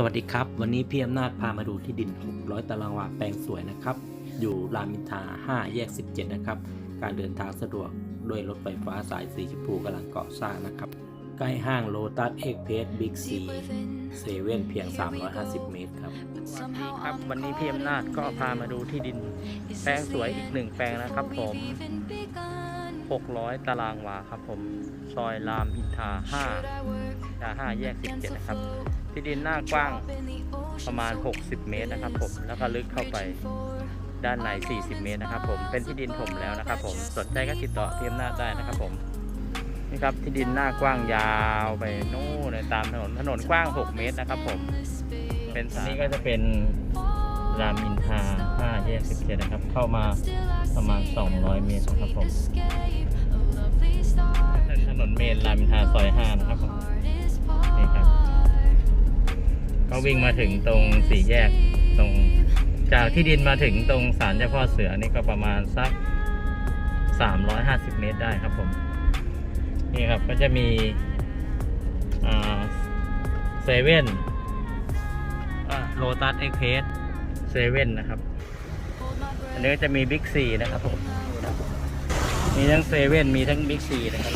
สวัสดีครับ วันนี้พี่อำนาจพามาดูที่ดิน 600 ตารางวาแปลงสวยนะครับ อยู่รามอินทรา5 แยก 17 นะครับ การเดินทางสะดวกด้วยรถไฟฟ้าสายสีชมพูกำลังก่อสร้างนะครับ ใกล้ห้างโลตัสเอ็กเพสบิ๊กซีเซเว่นเพียง 350 เมตรครับสวัสดีครับ วันนี้พี่อำนาจก็พามาดูที่ดิน แปลงสวยอีกหนึ่งแปลงนะครับผม 600 ตารางวาครับผม ซอยรามอินทรา5จา5แยก 17 นะครับ ที่ดินหน้ากว้างประมาณ 60 เมตรนะครับผม แล้วก็ลึกเข้าไปด้านใน 40 เมตรนะครับผม เป็นที่ดินถมแล้วนะครับผม สนใจก็ติดต่อเพี่อำนาได้นะครับผม นี่ครับที่ดินหน้ากว้างยาวไปนู่นเลยตามถนน ถนนกว้าง 6 เมตรนะครับผม เป็นนี่ก็จะเป็นรามอินทรา5แยก17นะครับ เข้ามาประมาณ 200 เมตรครับผม มนรามอินทาซอย5นะครับผมนี่ครับ ก็วิ่งมาถึงตรงสี่แยกตรง จากที่ดินมาถึงตรงศาลเจ้าพ่อเสือนี่ก็ประมาณสัก350เมตรได้ครับผม นี่ครับก็จะมีเซเว่นโลตัสเอ็กเพสเซเว่นนะครับ อันนี้ก็จะมีบิ๊กซีนะครับผม มีทั้งเซเว่นมีทั้งบิ๊กซีนะครับ